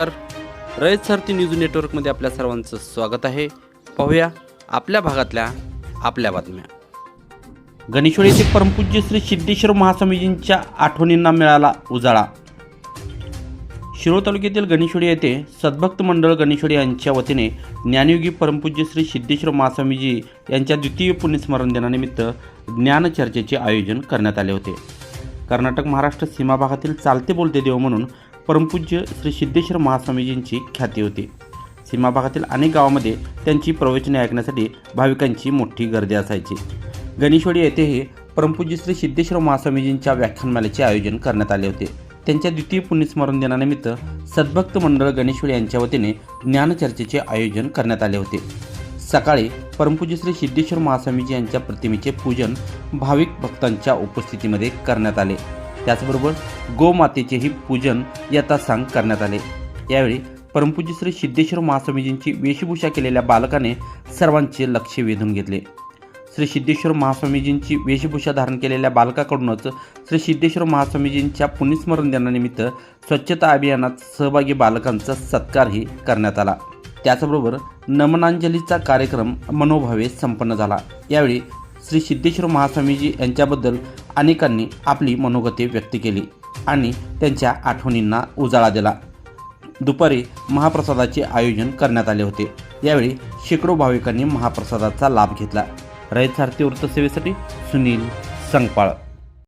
तर रयत सारथी न्यूज नेटवर्कमध्ये आपल्या सर्वांचं स्वागत आहे. पाहूया आपल्या भागातल्या आपल्या बातम्या. गणेशवाडी येथे परमपूज्य श्री सिद्धेश्वर महास्वामीजींच्या आठवणींना मिळाला उजाळा. शिरोळ तालुक्यातील गणेशवाडी येथे सद्भक्त मंडळ गणेशवाडी यांच्या वतीने ज्ञानयोगी परमपूज्य श्री सिद्धेश्वर महास्वामीजी यांच्या द्वितीय पुण्यस्मरण दिनानिमित्त ज्ञानचर्चेचे आयोजन करण्यात आले होते. कर्नाटक महाराष्ट्र सीमा भागातील चालते बोलते देव म्हणून परमपूज्य श्री सिद्धेश्वर महास्वामीजींची ख्याती होती. सीमा भागातील अनेक गावामध्ये त्यांची प्रवचने ऐकण्यासाठी भाविकांची मोठी गर्दी असायची. गणेशवाडी येथेही परमपूज्य श्री सिद्धेश्वर महास्वामीजींच्या व्याख्यानमालेचे आयोजन करण्यात आले होते. त्यांच्या द्वितीय पुण्यस्मरण दिनानिमित्त सद्भक्त मंडळ गणेशवाडी यांच्या वतीने ज्ञानचर्चेचे आयोजन करण्यात आले होते. सकाळी परमपूज्य श्री सिद्धेश्वर महास्वामीजी यांच्या प्रतिमेचे पूजन भाविक भक्तांच्या उपस्थितीमध्ये करण्यात आले. त्याचबरोबर गोमातेचेही पूजन यथासांग करण्यात आले. यावेळी परमपूज्य श्री सिद्धेश्वर महास्वामीजींची वेशभूषा केलेल्या बालकाने सर्वांचे लक्ष वेधून घेतले. श्री सिद्धेश्वर महास्वामीजींची वेशभूषा धारण केलेल्या बालकाकडूनच श्री सिद्धेश्वर महास्वामीजींच्या पुण्यस्मरण दिनानिमित्त स्वच्छता अभियानात सहभागी बालकांचा सत्कारही करण्यात आला. त्याचबरोबर नमनांजलीचा कार्यक्रम मनोभावे संपन्न झाला. यावेळी श्री सिद्धेश्वर महास्वामीजी यांच्याबद्दल अनेकांनी आपली मनोगते व्यक्त केली आणि त्यांच्या आठवणींना उजाळा दिला. दुपारी महाप्रसादाचे आयोजन करण्यात आले होते. यावेळी शेकडो भाविकांनी महाप्रसादाचा लाभ घेतला. रयत सारथी वृत्तसेवेसाठी सुनील संगपाळ.